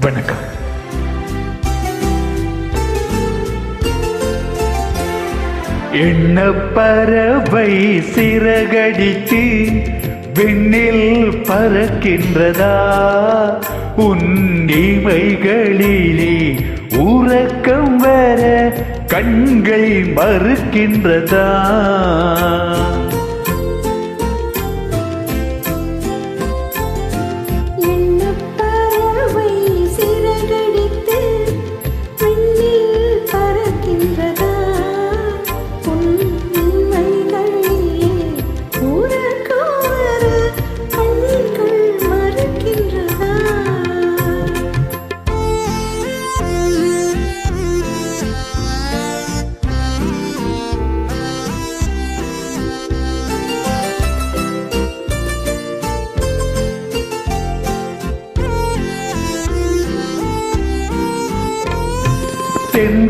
வணக்கம். எண்ண பறவை சிறகடித்து விண்ணில் பறக்கின்றதா? உன்னிமைகளிலே உறக்கம் வர கண்கள் மறுக்கின்றதா?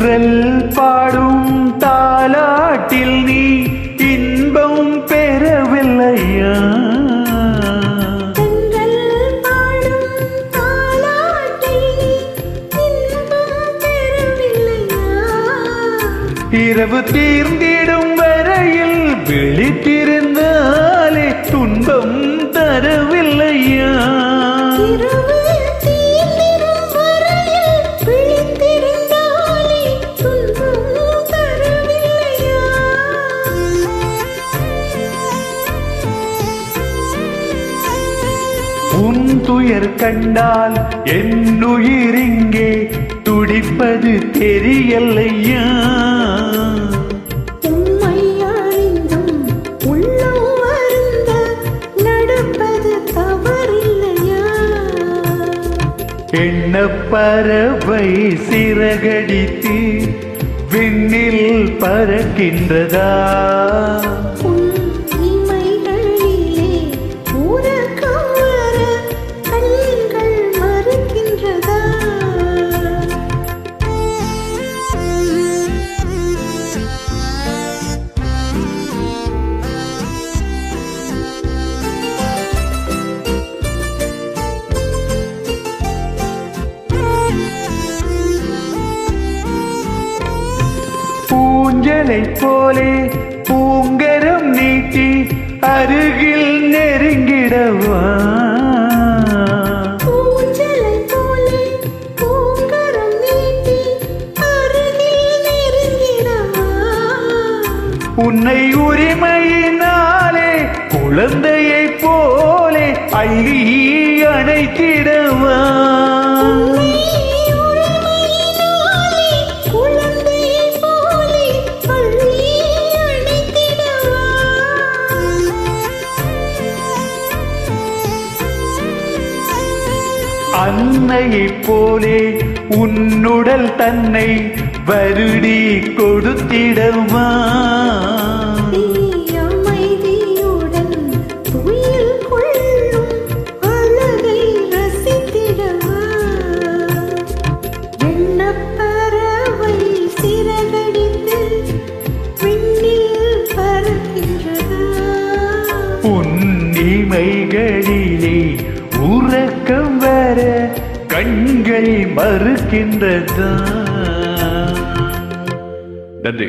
தென்றல் பாடும் தாலாட்டில் நீ இன்பம் பெறவில்லையா? இரவு தீர்ந்திடும் வரையில் விழித்திருந்தாலே துன்பம் தரவில்லையா உன் துயர் கண்டால் என் உயிர் இங்கே துடிப்பது தெரியலையா? எண்ண பறவை சிறகடித்து விண்ணில் பறக்கின்றதா பூஞ்சலைப் போலே பூங்கரம் நீட்டி அருகில் நெருங்கிடவா? உன்னை உரிமையினாலே குழந்தையைப் போலே அள்ளி அணைத்திடவா அன்னையைப் போலே உன்னுடல் தன்னை வருடி கொடுத்திடவா நீ கண்கள் மறுக்கின்றதா? நன்றி.